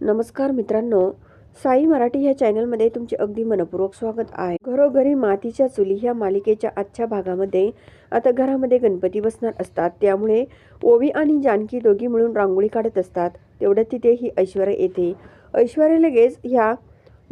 नमस्कार मित्रांनो साई मराठी ह्या चॅनलमध्ये तुमचे अगदी मनपूर्वक स्वागत आहे. घरोघरी मातीच्या चुली ह्या मालिकेच्या आजच्या भागामध्ये आता घरामध्ये गणपती बसणार असतात. त्यामुळे ओवी आणि जानकी दोघी मिळून रांगोळी काढत असतात. तेवढ्यात तिथे ही ऐश्वर्या येते. ऐश्वर्या लगेच ह्या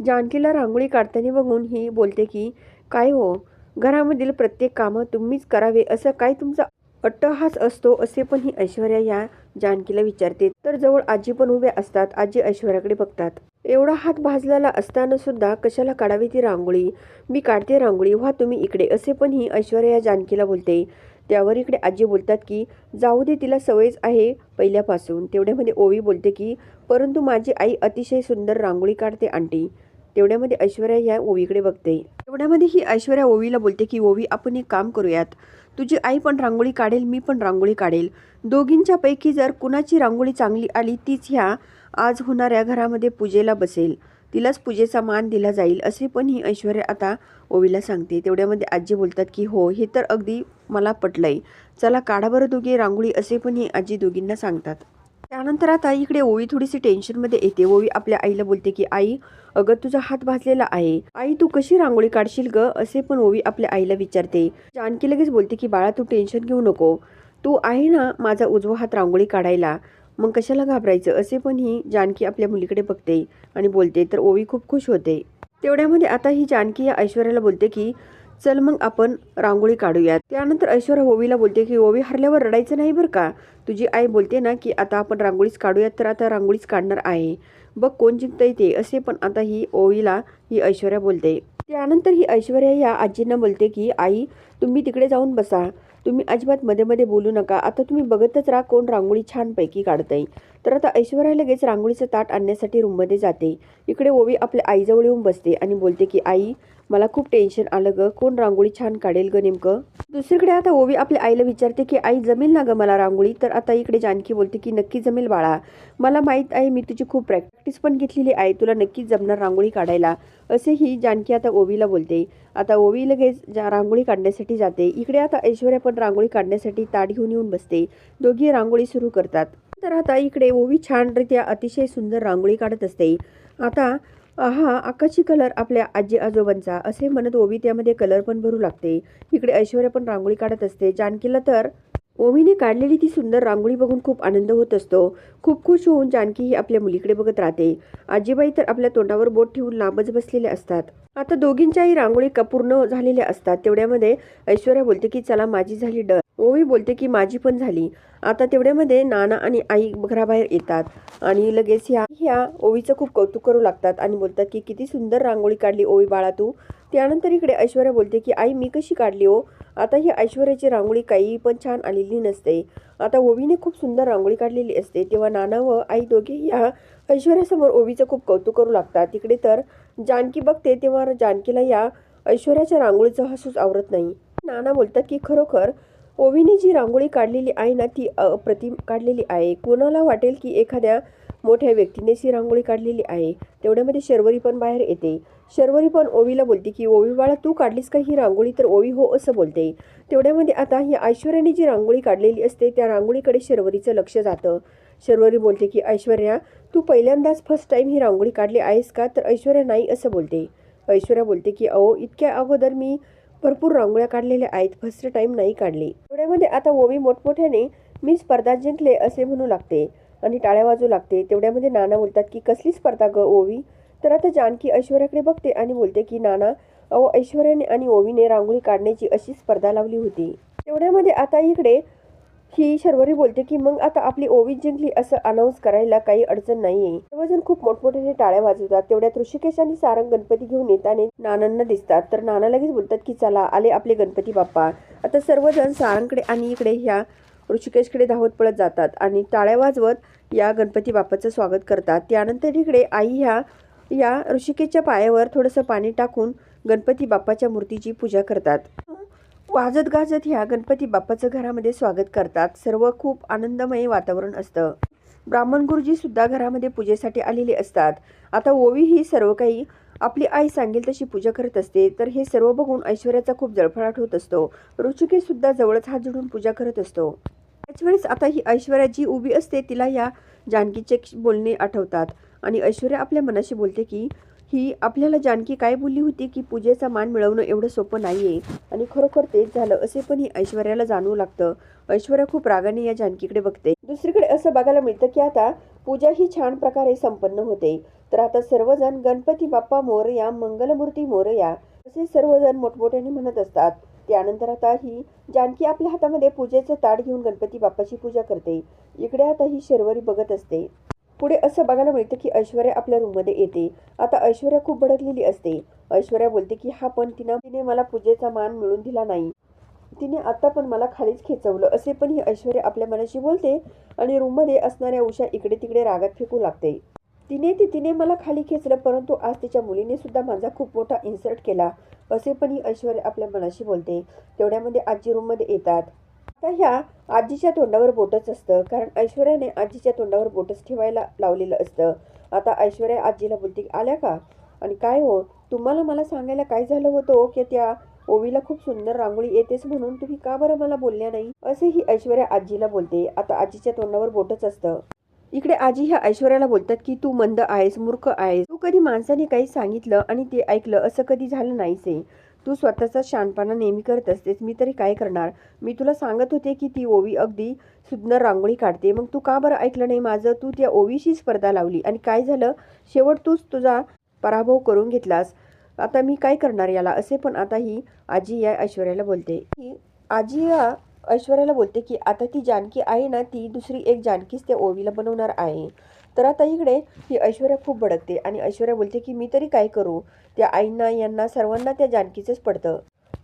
जानकीला रांगोळी काढताना बघून ही बोलते की काय हो घरामधील प्रत्येक कामं तुम्हीच करावे असं काय तुमचा अट्टहास असतो? असे पण ही ऐश्वर्या या जानकीला विचारते तर जवळ आजी पण उभ्या असतात आजी ऐश्वर्याकडे बघतात. एवढा हात भाजलेला असताना सुद्धा कशाला काढावी ती रांगोळी? मी काढते रांगोळी व्हा तुम्ही इकडे. असे पण ही ऐश्वर्या या जानकीला बोलते. त्यावर इकडे आजी बोलतात की जाऊ दे तिला सवयच आहे पहिल्यापासून. तेवढ्यामध्ये ओवी बोलते की परंतु माझी आई अतिशय सुंदर रांगोळी काढते आंटी. तेवढ्यामध्ये ऐश्वर्या ह्या ओवीकडे बघते. तेवढ्यामध्ये ही ऐश्वर्या ओवीला बोलते की ओवी आपण एक काम करूयात. तुझी आई पण रांगोळी काढेल मी पण रांगोळी काढेल. दोघींच्या पैकी जर कुणाची रांगोळी चांगली आली तीच ह्या आज होणाऱ्या घरामध्ये पूजेला बसेल. तिलाच पूजेचा मान दिला जाईल असे पण ही ऐश्वर्या आता ओवीला सांगते. तेवढ्यामध्ये आजी बोलतात की हो हे तर अगदी मला पटलंय. चला काढा बरं दोघे रांगोळी असे पण ही आजी दोघींना सांगतात. त्यानंतर आता इकडे ओवी थोडीशी टेन्शनमध्ये येते. ओवी आपल्या आईला बोलते की आई अगं तुझा हात भाजलेला आहे. आई तू कशी रांगोळी काढशील ग? असे पण ओवी आपल्या आईला विचारते. जानकी लगेच बोलते की बाळा तू टेन्शन घेऊ नको. तू आहे ना माझा उजवा हात रांगोळी काढायला. मग कशाला घाबरायचं? असे पण ही जानकी आपल्या मुलीकडे बघते आणि बोलते. तर ओवी खूप खुश होते. तेवढ्यामध्ये आता ही जानकी या ऐश्वर्याला बोलते की चल मग आपण रांगोळी काढूयात. त्यानंतर ऐश्वर्या ओवीला बोलते की ओवी हरल्यावर रडायचं नाही बरं का? तुझी आई बोलते ना की आता आपण रांगोळीच काढूयात तर आता रांगोळीच काढणार आहे. बघ कोण जिंकतंय ते. असे पण आता ही ओवीला ही ऐश्वर्या बोलते. त्यानंतर ही ऐश्वर्या या आजींना बोलते की आई तुम्ही तिकडे जाऊन बसा. तुम्ही अजिबात मध्ये मध्ये बोलू नका. आता तुम्ही बघतच राहा कोण रांगोळी छानपैकी काढतंय. तर आता ऐश्वर्या लगेच रांगोळीचं ताट आणण्यासाठी रूममध्ये जाते. इकडे ओवी आपल्या आईजवळ येऊन बसते आणि बोलते की आई मला खूप टेन्शन आलं ग. कोण रांगोळी छान काढेल ग नेमकं? दुसरीकडे आता ओवी आपल्या आईला विचारते की आई जमेल ना ग मला रांगोळी? तर आता इकडे जानकी बोलते की नक्की जमेल बाळा. मला माहीत आहे मी तुझी खूप प्रॅक्टिस पण घेतलेली आहे. तुला नक्कीच जमणार रांगोळी काढायला. असे ही जानकी आता ओवीला बोलते. आता ओवी लगेच जा रांगोळी काढण्यासाठी जाते. इकडे आता ऐश्वर्या पण रांगोळी काढण्यासाठी ताट घेऊन येऊन बसते. दोघी रांगोळी सुरू करतात. तर आता इकडे ओवी छानरित्या अतिशय सुंदर रांगोळी काढत असते. आता हा आकाशी कलर आपल्या आजी आजोबांचा असे म्हणत ओवी त्यामध्ये कलर पण भरू लागते. इकडे ऐश्वर्या पण रांगोळी काढत असते. जानकीला तर ओवीने काढलेली ती सुंदर रांगोळी बघून खूप आनंद होत असतो. खूप खुश होऊन जानकी ही आपल्या मुलीकडे बघत राहते. आजीबाई तर आपल्या तोंडावर बोट ठेवून लांबच बसलेल्या असतात. आता दोघींच्याही रांगोळी कपूर्ण पूर्ण झालेल्या असतात. तेवढ्यामध्ये ऐश्वर्या बोलते की चला माझी झाली डर ओवी बोलते की माझी पण झाली. आता तेवढ्यामध्ये नाना आणि आई घराबाहेर येतात आणि लगेच ह्या ह्या ओवीचं खूप कौतुक करू लागतात आणि बोलतात की किती सुंदर रांगोळी काढली ओवी बाळा तू. त्यानंतर इकडे ऐश्वर्या बोलते की आई मी कशी काढली हो? आता ही ऐश्वर्याची रांगोळी काही पण छान आलेली नसते. आता ओवीने खूप सुंदर रांगोळी काढलेली असते. तेव्हा नाना व आई दोघे ह्या ऐश्वर्यासमोर ओवीचं खूप कौतुक करू लागतात. तिकडे तर जानकी बघते तेव्हा जानकीला या ऐश्वर्याच्या रांगोळीचं हसूच आवरत नाही. नाना बोलतात की खरोखर ओवीने जी रांगोळी काढलेली आहे ना ती अप्रतिम काढलेली आहे. कोणाला वाटेल की एखाद्या मोठ्या व्यक्तीनेच ही रांगोळी काढलेली आहे तेवढ्यामध्ये शर्वरी पण बाहेर येते. शर्वरी पण ओवीला बोलते की ओवी बाळा तू काढलीस का ही रांगोळी? तर ओवी हो असं बोलते. तेवढ्यामध्ये आता ही ऐश्वर्याने जी रांगोळी काढलेली असते त्या रांगोळीकडे शर्वरीचं लक्ष जातं. शर्वरी बोलते की ऐश्वर्या तू पहिल्यांदाच फर्स्ट टाईम ही रांगोळी काढली आहेस का? तर ऐश्वर्या नाही असं बोलते. ऐश्वर्या बोलते की अहो इतक्या अगोदर मी भरपूर रांगोळ्या काढलेल्या आहेत फर्स्ट टाईम नाही काढली. तेवढ्यामध्ये आता ओवी मोठमोठ्याने मी स्पर्धा जिंकले असे म्हणू लागते आणि टाळ्या वाजू लागते. तेवढ्यामध्ये नाना बोलतात की कसली स्पर्धा ग ओवी? तर आता जानकी ऐश्वर्याकडे बघते आणि बोलते की नाना अहो ऐश्वर्याने आणि ओवीने रांगोळी काढण्याची अशी स्पर्धा लावली होती. तेवढ्यामध्ये आता इकडे ही शर्वरी बोलते की मग आता आपली ओवी जिंकली असं अनाऊन्स करायला काही अडचण नाहीये. सर्वजण खूप मोठमोठ्याने टाळ्या वाजवतात. तेवढ्यात ऋषिकेश आणि सारंग गणपती घेऊन येताना नानांना दिसतात. तर नाना लगेच बोलतात की चला आले आपले गणपती बाप्पा. आता सर्वजण सारंगकडे आणि इकडे ह्या ऋषिकेशकडे धावत पळत जातात आणि टाळ्या वाजवत या गणपती बाप्पाचं स्वागत करतात. त्यानंतर इकडे आई ह्या या ऋषिकेशच्या पायावर थोडंसं पाणी टाकून गणपती बाप्पाच्या मूर्तीची पूजा करतात. वाजत गाजत ह्या गणपती बाप्पाचं घरामध्ये स्वागत करतात. सर्व खूप आनंदमय वातावरण असतं. ब्राह्मण गुरुजी सुद्धा घरामध्ये पूजेसाठी आलेले असतात. आता ओवी ही सर्व काही आपली आई सांगेल तशी पूजा करत असते. तर हे सर्व बघून ऐश्वर्याचा खूप जळफळाट होत असतो. रुचिकेसुद्धा सुद्धा जवळच हात जोडून पूजा करत असतो. त्याच वेळेस आता ही ऐश्वर्या जी उभी असते तिला या जानकीचे बोलणे आठवतात. आणि ऐश्वर्या आपल्या मनाशी बोलते की ही आपल्याला जानकी काय बोलली होती की पूजेचा मान मिळवणं एवढं सोपं नाहीये? आणि खरोखर तेच झालं असे पण ही ऐश्वर्याला जाणवू लागतं. ऐश्वर्या खूप रागाने या जानकीकडे बघते. दुसरीकडे असं बघायला मिळतं की आता पूजा ही छान प्रकारे संपन्न होते. तर आता सर्वजण गणपती बाप्पा मोरया मंगलमूर्ती मोरया असे सर्वजण मोठमोठ्याने म्हणत असतात. त्यानंतर आता ही जानकी आपल्या हातामध्ये पूजेचं ताट घेऊन गणपती बाप्पाची पूजा करते. इकडे आता ही शर्वरी बघत असते. पुढे असं बघायला मिळतं की ऐश्वर्या आपल्या रूममध्ये येते. आता ऐश्वर्या खूप भडकलेली असते. ऐश्वर्या बोलते की हा पण तिनं तिने मला पूजेचा मान मिळून दिला नाही. तिने आत्ता पण मला खालीच खेचवलं. असे पण ही ऐश्वर्या आपल्या मनाशी बोलते आणि रूममध्ये असणाऱ्या उषा इकडे तिकडे रागात फेकू लागते. तिने ती तिने मला खाली खेचलं परंतु आज तिच्या मुलीने सुद्धा माझा खूप मोठा इन्सर्ट केला. असे पण ही ऐश्वर्या आपल्या मनाशी बोलते. तेवढ्यामध्ये आजी रूममध्ये येतात. आता ह्या आजीच्या तोंडावर बोटच असतं. कारण ऐश्वर्याने आजीच्या तोंडावर बोटच ठेवायला लावलेलं असतं. आता ऐश्वर्या आजीला बोलते आल्या का? आणि काय हो? तुम्हाला मला सांगायला काय झालं होतं हो की त्या ओवीला खूप सुंदर रांगोळी येतेच म्हणून? तुम्ही का बरं मला बोलल्या नाही? असे ही ऐश्वर्या आजीला बोलते. आता आजीच्या तोंडावर बोटच असतं. इकडे आजी ह्या ऐश्वर्याला बोलतात की तू मंद आहेस मूर्ख आहेस. तू कधी माणसाने काही सांगितलं आणि ते ऐकलं असं कधी झालं नाहीसे. तू स्वतःचा शानपणा नेहमी करत असतेस मी तरी काय करणार? मी तुला सांगत होते की ती ओवी अगदी सुंदर रांगोळी काढते. मग तू का बरं ऐकलं नाही माझं? तू त्या ओवीशी स्पर्धा लावली. आणि काय झालं? शेवट तूच तुझा पराभव करून घेतलास. आता मी काय करणार याला? असे पण आता ही आजी या ऐश्वर्याला बोलते. ही आजी या ऐश्वर्याला बोलते की आता ती जानकी आहे ना ती दुसरी एक जानकीच त्या ओवीला बनवणार आहे. तर आता इकडे ही ऐश्वर्या खूप भडकते आणि ऐश्वर्या बोलते की मी तरी काय करू? त्या आईंना यांना सर्वांना त्या जानकीचंच पडतं.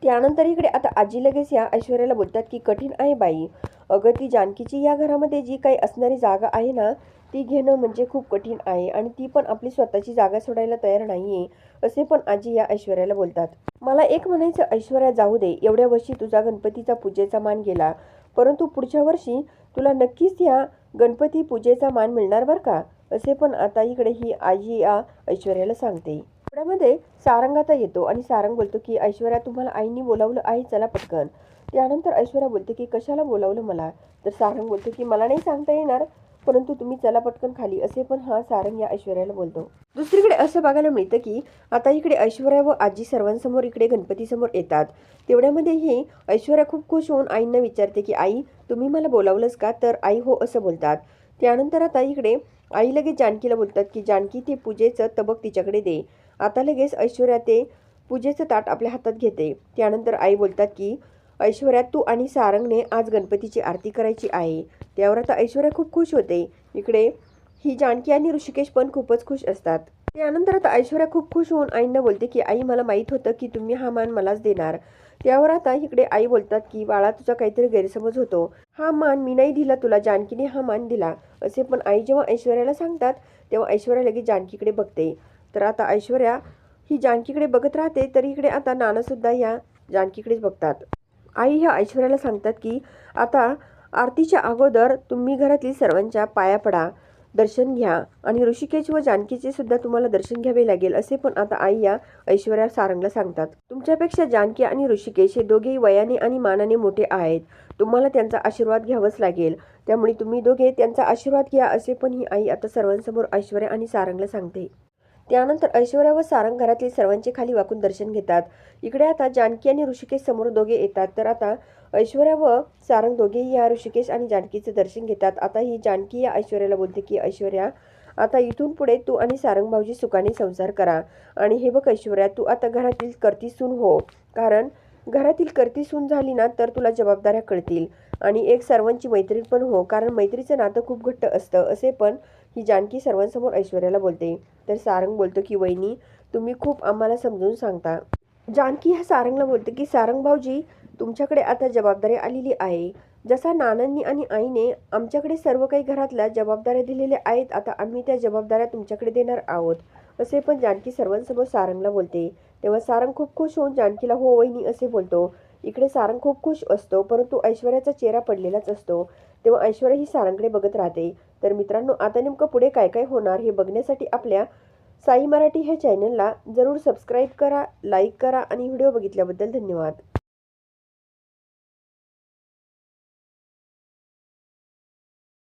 त्यानंतर इकडे आता आजी लगेच या ऐश्वर्याला बोलतात की कठीण आहे बाई. अगं ती जानकीची या घरामध्ये जी काही असणारी जागा आहे ना ती घेणं म्हणजे खूप कठीण आहे आणि ती पण आपली स्वतःची जागा सोडायला तयार नाही आहे असे पण आजी या ऐश्वर्याला बोलतात. मला एक म्हणायचं ऐश्वर्या जाऊ दे. एवढ्या वर्षी तुझा गणपतीचा पूजेचा मान गेला. परंतु पुढच्या वर्षी तुला नक्कीच या गणपती पूजेचा मान मिळणार बरं का? असे पण आता इकडे ही आजी या ऐश्वर्याला सांगते. एवढ्यामध्ये सारंग आता येतो आणि सारंग बोलतो की ऐश्वर्या तुम्हाला आईनी बोलावलं आहे चला पटकन. त्यानंतर ऐश्वर्या बोलते की कशाला बोलावलं मला? तर सारंग बोलतो की मला नाही सांगता येणार. परंतु तुम्ही चला पटकन खाली असे पण हा सारंग या ऐश्वर्याला बोलतो. दुसरीकडे असं बघायला मिळतं की आता इकडे ऐश्वर्या व आजी सर्वांसमोर इकडे गणपतीसमोर येतात. तेवढ्यामध्येही ऐश्वर्या खूप खुश होऊन आईंना विचारते की आई तुम्ही मला बोलावलंच का? तर आई हो असं बोलतात. त्यानंतर आता इकडे आई लगेच जानकीला बोलतात की जानकी ते पूजेचं तबक तिच्याकडे दे. आता लगेच ऐश्वर्या ते पूजेचं ताट आपल्या हातात घेते. त्यानंतर आई बोलतात की ऐश्वर्या तू आणि सारंगने आज गणपतीची आरती करायची आहे. त्यावर आता ऐश्वर्या खूप खुश होते. इकडे ही जानकी आणि ऋषिकेश पण खूपच खुश असतात. त्यानंतर आता ऐश्वर्या खूप खुश होऊन आईंना बोलते की आई मला माहीत होतं की तुम्ही हा मान मलाच देणार. त्यावर आता इकडे आई बोलतात की बाळा तुझा काहीतरी गैरसमज होतो. हा मान मी नाही दिला तुला जानकीने हा मान दिला. असे पण आई जेव्हा ऐश्वर्याला सांगतात तेव्हा ऐश्वर्या लगेच जानकीकडे बघते. तर आता ऐश्वर्या ही जानकीकडे बघत राहते तर इकडे आता नानासुद्धा या जानकीकडेच बघतात. आई ह्या ऐश्वर्याला सांगतात की आता आरतीच्या अगोदर तुम्ही घरातील सर्वांच्या पाया पडा दर्शन घ्या आणि ऋषिकेश व जानकीचे सुद्धा तुम्हाला दर्शन घ्यावे लागेल असे पण आता आई या ऐश्वर्या सारंगला सांगतात. तुमच्यापेक्षा जानकी आणि ऋषिकेश हे दोघेही वयाने आणि मानाने मोठे आहेत. तुम्हाला त्यांचा आशीर्वाद घ्यावाच लागेल. त्यामुळे तुम्ही दोघे त्यांचा आशीर्वाद घ्या असे पण ही आई आता सर्वांसमोर ऐश्वर्या आणि सारंगला सांगते. त्यानंतर ऐश्वर्या व सारंग घरातील सर्वांचे खाली वाकून दर्शन घेतात. इकडे आता जानकी आणि ऋषिकेश समोर दोघे येतात. तर आता ऐश्वर्या व सारंग दोघेही या ऋषिकेश आणि जानकीचे दर्शन घेतात. आता ही जानकी या ऐश्वर्याला बोलते की ऐश्वर्या आता इथून पुढे तू आणि सारंग भाऊजी सुखाने संसार करा. आणि हे बघ ऐश्वर्या तू आता घरातील करती सून हो. कारण घरातील करती सून झाली ना तर तुला जबाबदाऱ्या कळतील. आणि एक सर्वांची मैत्रीण पण हो. कारण मैत्रीचं नातं खूप घट्ट असतं. असे पण ही जानकी सर्वांसमोर ऐश्वर्याला बोलते. तर सारंग बोलतो की वहिनी तुम्ही खूप आम्हाला समजून सांगता. जानकी ह्या सारंगला बोलते की सारंग भाऊजी तुमच्याकडे आता जबाबदारी आलेली आहे. जसा नानांनी आणि आईने आमच्याकडे सर्व काही घरातल्या जबाबदाऱ्या दिलेल्या आहेत आता आम्ही त्या जबाबदाऱ्या तुमच्याकडे देणार आहोत. असे पण जानकी सर्वांसमोर सारंगला बोलते. तेव्हा सारंग खूप खुश होऊन जानकीला हो वहिनी असे बोलतो. इकडे सारंग खूप खुश असतो परंतु ऐश्वर्याचा चेहरा पडलेलाच असतो. तेव्हा ऐश्वर्या ही सारंगकडे बघत राहते. तर मित्रांनो आता नेमकं पुढे काय काय होणार हे बघण्यासाठी आपल्या साई मराठी ह्या चॅनलला जरूर सबस्क्राईब करा लाईक करा आणि व्हिडिओ बघितल्याबद्दल धन्यवाद.